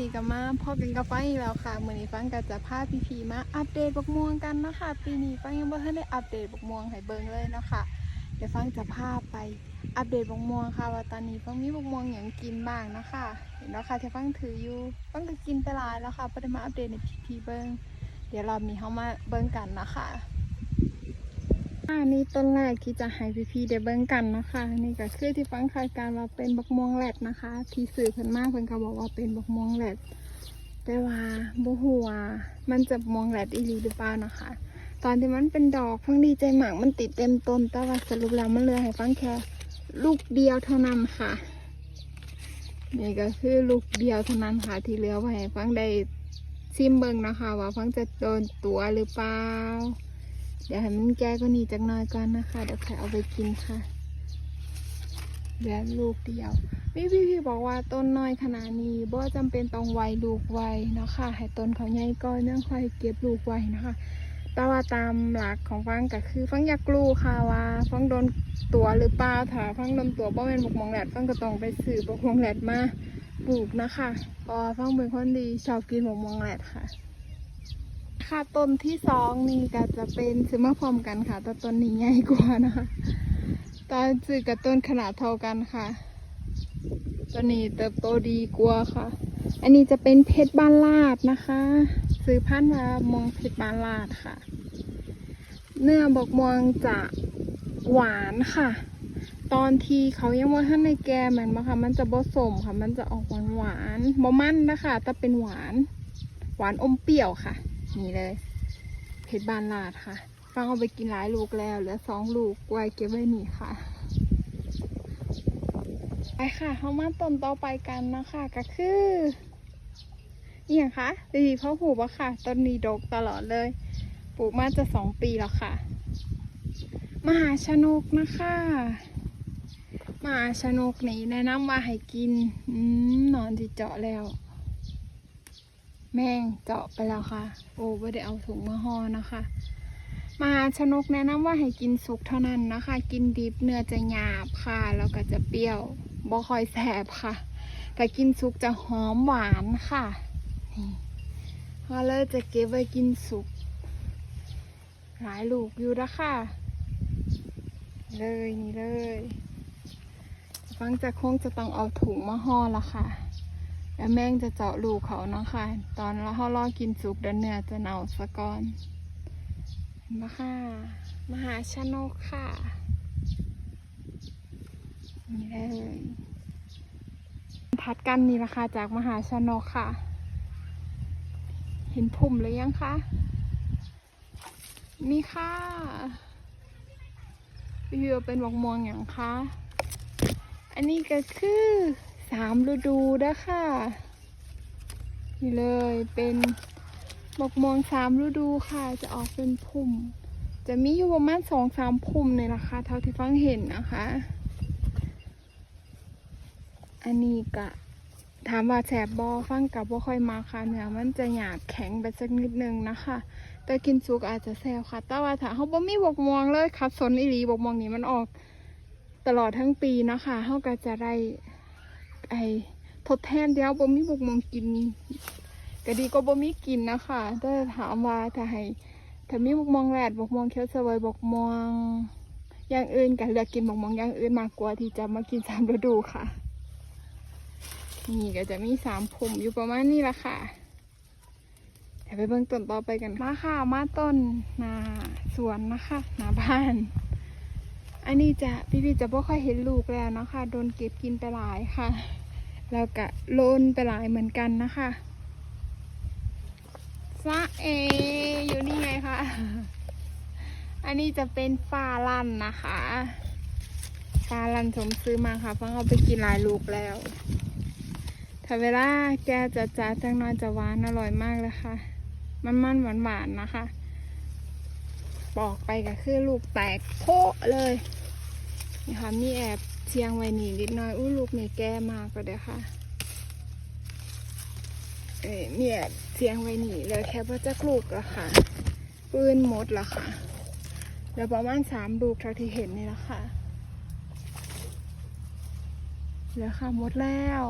นี้ก็มาพอกันกับฟังอีกแล้วค่ะมือนี้ฟังก็จะพาพี่พีมาอัปเดตบกม่วงกันเนาะคะปีนี้ฟังยังบ่ทันได้อัปเดตบกม่วงให้เบิ่งเลยเนาะค่ะเดี๋ยวฟังจะพาไปอัปเดตบกม่วงค่ะว่าตอนนี้ฟังมีบกม่วงหยังกินบ้างเนาะค่ะเห็นเนาะค่ะที่ฟังถืออยู่ฟังก็กินไปหลายแล้วค่ะบ่ได้มาอัปเดตให้พี่พีเบิ่งเดี๋ยวรอบนี้เฮามาเบิ่งกันเนาะค่ะ อันนี้ต้นแรกที่จะให้พี่ๆได้เบิ่งกันนะคะนี่ก็คือที่ฟังคายการว่าเป็นบักม่วงแหลดนะคะ ที่สื่อเพิ่นมากเพิ่นก็บอกว่าเป็นบักม่วงแหลดแต่ว่าบ่ฮู้ว่ามันจะม่วงแหลดอีหลีหรือเปล่านะคะ ตอนที่มันเป็นดอกฟังดีใจหมากมันติดเต็มต้นแต่ว่าสรุปแล้วมันเหลือให้ฟังแค่ลูกเดียวเท่านั้นค่ะนี่ก็คือลูกเดียวเท่านั้นค่ะที่เหลือไว้ให้ฟังได้ซิมเบิ่งนะคะ ว่าฟังจะโดนตัวหรือเปล่า เดี๋ยวให้มันแก่ก็นี่จักหน่อยก่อนนะคะ เดี๋ยวใครเอาไปกินค่ะเหลือลูกเดียวพี่พี่พี่บอกว่าต้นน้อยขนาดนี้บ่จำเป็นต้องไวลูกไวเนาะค่ะให้ต้นเขาใหญ่ก่อนเนื่องค่อยเก็บลูกไวนะคะแต่ว่าตามหลักของฟังก็คือฟังอยากรู้ค่ะว่าฟังโดนตัวหรือเปล่าถ้าฟังโดนตัวบ่เป็นบกมองแหลดฟังก็ต้องไปซื้อบกมองแหลดมาปลูกนะคะพราะว่าฟังเป็นคนดีชอบกินบกมองแหลดค่ะ ค่ะต้นที่สองนี่ก็จะเป็นซื้อมาพร้อมกันค่ะแต่ต้นนี้ใหญ่กว่านะคะตอนซื้อกับต้นขนาดเท่ากันค่ะต้นนี้เติบโตดีกว่าค่ะ อันนี้จะเป็นเพชรบ้านลาดนะคะซื้อพันธุ์มามองเพชรบ้านลาดค่ะ เนื้อบอกมวงจะหวานค่ะ ตอนที่เขายังว่าท่านในแกมันมาค่ะ มันจะผสมค่ะ มันจะออกหวานหวานบ่มันนะคะแต่เป็นหวาน หวานอมเปรี้ยวค่ะ นี่เลย เพชรบานลาดค่ะฟังเอาไปกินหลายลูกแล้ว เหลือสองลูกไว้เก็บไว้นี่ค่ะ ไปค่ะเข้ามาต้นต่อไปกันนะคะก็คืออหย่างคะดีเพ่อผูกอะค่ะต้นนี้ดกตลอดเลย ปลูกมาจะสองปีแล้วค่ะ มหาชนกนะคะมหาชนกนี่แนะนำว่าให้กิน อืมนอนที่เจาะแล้ว แม่งเจาะไปแล้วค่ะ โอ้ไม่ได้เอาถุงมาห่อนะคะ มาชนกแนะนำว่าให้กินสุกเท่านั้นนะคะ กินดิบเนื้อจะหยาบค่ะแล้วก็จะเปรี้ยวบ่ค่อยแสบค่ะ แต่กินสุกจะหอมหวานค่ะนี่ก็เลยจะเก็บไว้กินสุก หลายลูกอยู่นะค่ะ เลยนี่เลยฟังจะคงจะต้องเอาถุงมาห่อละค่ะ แล้วแม่งจะเจาะลูเขาเนาะค่ะ ตอนเราเขาลอกินสุกเดินเนื้อจะเน่าสะก่อนเห็นปะค่ะ มหาชนกค่ะ นี่เลยทัดกันนี่ละค่ะจากมหาชนกค่ะ เห็นพุ่มหรือยังคะ นี่ค่ะวิวเป็นบอกมวงอย่างคะ อันนี้ก็คือ สามฤดูนะค่ะนี่เลยเป็นบกมวงสามฤดูค่ะ จะออกเป็นพุ่ม จะมีอยู่ประมาณสองสามพุ่มเลยนะคะเท่าที่ฟังเห็นนะคะ อันนี้ก็ถามว่าแสบบอฟังกับว่าค่อยมาค่ะเนื้อมันจะหยาบแข็งไปสักนิดนึงนะคะ แต่กินสุกอาจจะแซวค่ะ แต่ว่าถ้าเขาบ่มีบกมวงเลยครับสนอีหลีบกมวงนี้มันออกตลอดทั้งปีนะคะเขาก็จะได้ ไอทดแทนเดียวบ่มีบกมองกินก็ดีก็บ่มีกินนะคะแต่ถามว่าถ้าให้ถ้ามีบกมองแรดบกมองเคี้ยวเสวยบกมองอย่างอื่นก็เลือกกินบกมองอย่างอื่นมากกว่าที่จะมากินสามฤดูค่ะ นี่ก็จะมีสามผมอยู่ประมาณนี้ละค่ะเดี๋ยวไปเบิ่งต้นต่อไปกันมาค่ะ มาต้นนาสวนนะคะนาบ้าน อันนี้จะพี่พี่จะบ่ค่อยเห็นลูกแล้วนะคะโดนเก็บกินไปหลายค่ะ แล้วก็โลนไปหลายเหมือนกันนะคะซะเอ อยู่นี่ไงคะอันนี้จะเป็นฟาลันนะคะฟาลันสมซื้อมาค่ะเพราะเอาไปกินหลายลูกแล้วถ้าเวลาแกจะจ้าจังน้อยจะหวานอร่อยมากเลยค่ะ มันมันหวานหวานนะคะ ปอกไปก็คือลูกแตกโพะเลย นี่ค่ะมีแอบเชียงไว้หนีนิดหน่อยอู้ลูกนี่แก่มากก็เด้อค่ะเอ้มีแอบเชียงไว้หนีเลยแค่ว่าจะลูกละค่ะปืนหมดละค่ะแล้วประมาณสามลูกเท่าที่เห็นนี่ละค่ะเหลือค่ะหมดแล้ว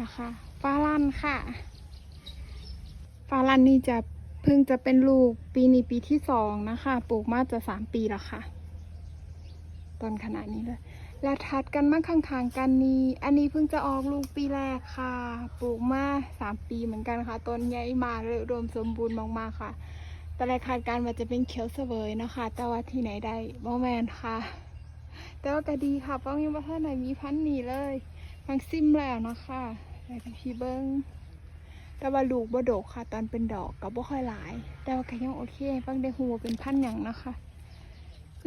นะคะฟาลันค่ะฟาลันนี่จะเพิ่งจะเป็นลูกปีนี้ปีที่สองนะคะ ปลูกมาจะสามปีแล้วค่ะ ต้นขนาดนี้เลย แล้วทัดกันมาข้างๆกันนี้ อันนี้เพิ่งจะออกลูกปีแรกค่ะ ปลูกมาสามปีเหมือนกันค่ะ ต้นใหญ่มากเลยอุดมสมบูรณ์มากๆค่ะ แตอนแรกคาดการว่าจะเป็นเขียวเสวยนะคะ แต่ว่าที่ไหนได้บอแมนค่ะ แต่ว่าก็ดีค่ะป้องยังว่าท่านไหนมีพันธุ์หนีเลยฟังซิมแล้วนะคะแต่พี่พี่เบิ้งแต่ว่าลูกบ่ดกค่ะ ตอนเป็นดอกก็บ่ค่อยหลาย แต่ว่าก็ยังโอเคฟังได้หูว่าเป็นพันธุ์หยังนะคะ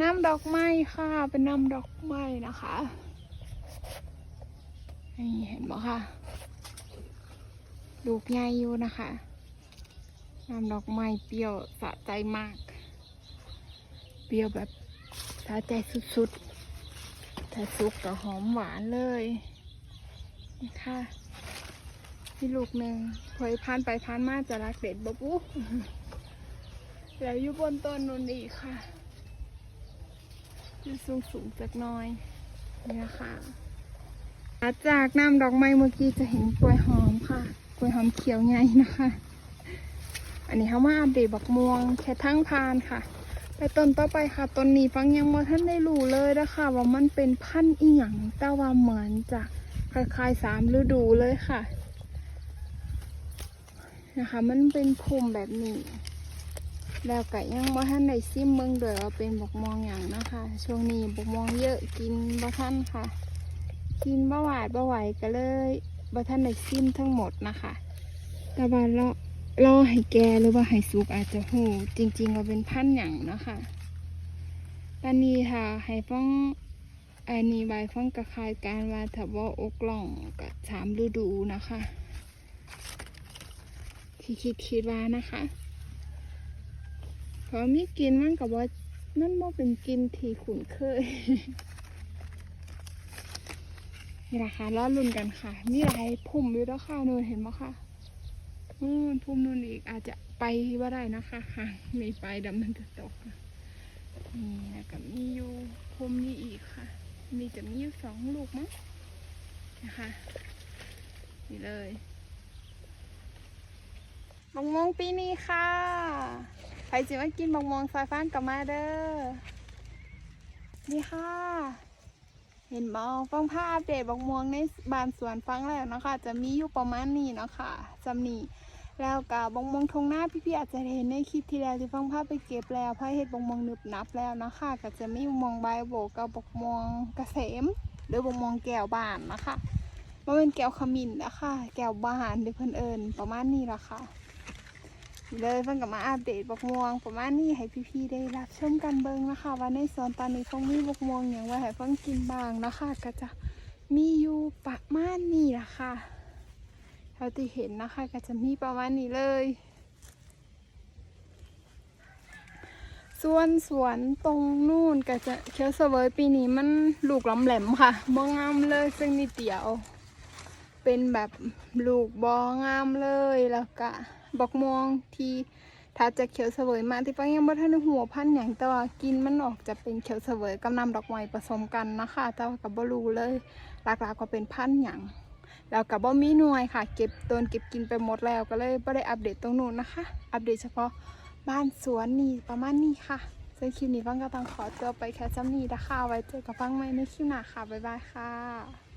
น้ำดอกไม้ค่ะ เป็นน้ำดอกไม้นะคะนี่เห็นไหมคะลูกใหญ่อยู่นะคะน้ำดอกไม้เปรี้ยวสะใจมาก เปรี้ยวแบบสะใจสุดๆถ้าสุกก็หอมหวานเลยนี่ค่ะมีลูกหนึ่งเผยพานไปพานมาจะรักเด็ดบ๊ปุ๊แล้วอยู่บนต้นนุ่นอีกค่ะ อยู่สูงสูงๆจากหน้อยเนี่ยค่ะถัดจากน้ำดอกไม้เมื่อกี้จะเห็นกล้วยหอมค่ะ กล้วยหอมเขียวใหญ่นะคะ อันนี้เขามาอัปเดตบักม่วงแค่ทั้งพานค่ะ ไปต้นต่อไปค่ะต้นนี้ฟังยังมาท่านได้รู้เลยนะคะว่ามันเป็นพันธุ์อีหยังแต่ว่าเหมือนจะคล้ายๆสามฤดูเลยค่ะ นะคะ มันเป็นภูมิแบบนี้ แล้วก็ยังบ่ทันได้ซิมเมืองเดือว่าเป็นบกมองอย่างนะคะ ช่วงนี้บกมองเยอะกินบ่ทันค่ะ กินบ่หวาดบ่ไหวก็เลยบ่ทันได้ซิมทั้งหมดนะคะแต่ว่าเรอรอให้แกหรือว่าให้สุกอาจจะหูจริงๆว่าเป็นพันอย่างนะคะตอนนี้ค่ะให้ฟังอันนี้ใบฟังกระคายการว่าถ้าว่าอกล่องกับสามฤดูนะคะ ที่คิดคิดว่านะคะ เพรามีกินมันกับว่ามันบ่เป็นกินที่ขุนเคยนี่แหละค่ะรอลุ่นกันค่ะ มีหลายพุ่มอยู่แล้วค่ะนูนเห็นไหมคะนู่นพุ่มนู่นอีกอาจจะไปว่าได้นะคะค่ะมีไปดำมันจะตกนี่แล้วก็มีอยู่พุ่มนี้อีกค่ะ มีจะมีอยู่สองลูกมั้งนะคะ นี่เลยบังมงปีนี้ค่ะ ใครจะมากินบังมองซอยฟ้านกลับมาเด้อนี่ค่ะ เห็นบองฟังภาพอัปเดตบักม่วงในบานสวนฟังแล้วนะคะ จะมีอยู่ประมาณนี้นะคะจำนี่แล้วกับบักม่วงทงหน้าพี่ๆอาจจะเห็นในคลิปที่แล้วที่ฟังภาพไปเก็บแล้วพาเห็ดบักม่วงหนึบนับแล้วนะคะ ก็จะมีบักม่วงใบโบกับบักม่วงเกษมหรือบักม่วงแก้วบานนะคะมันเป็นแก้วขมิ้นนะคะ แก้วบานเดี๋ยวเพิ่นเอิญประมาณนี้ละค่ะ เลยเพิ่งกลับมาอัปเดตบกม่วงประมาณนี้ให้พี่ๆได้รับชมกันเบิ่งนะคะ ว่าในสวนตอนนี้คงมีบกม่วงอย่างไว้ให้เพิ่งกินบ้างนะคะ ก็จะมีอยู่ประมาณนี้ละค่ะเท่าที่เห็นนะคะ ก็จะมีประมาณนี้เลย ส่วนสวนตรงนู่นก็จะเคียวเสวยปีนี้มันลูกล้ำแหลมค่ะบ่งามเลยซึ่งนิดเดียว เป็นแบบลูกบองามเลยแล้วก็ บักม่วงที่ถ้าจะเขียวเสวยมาที่ฟังยังบ่ทันหัวพันอย่างแต่ว่ากินมันออกจะเป็นเขียวเสวยกับน้ำดอกไม้ผสมกันนะคะแต่ว่ากับบ่รู้เลยหลักๆก็เป็นพันอย่างแล้วกับบ่มีหน่วยค่ะ เก็บต้นเก็บกินไปหมดแล้วก็เลยบ่ได้อัปเดตตรงนู้นนะคะ อัปเดตเฉพาะบ้านสวนนี่ประมาณนี้ค่ะซึ่งคลิปนี้ฟังก็ต้องขอตัวไปแค่จำนี้นะคะไว้เจอกับฟังใหม่ในคลิปหน้าค่ะบ๊ายบายค่ะ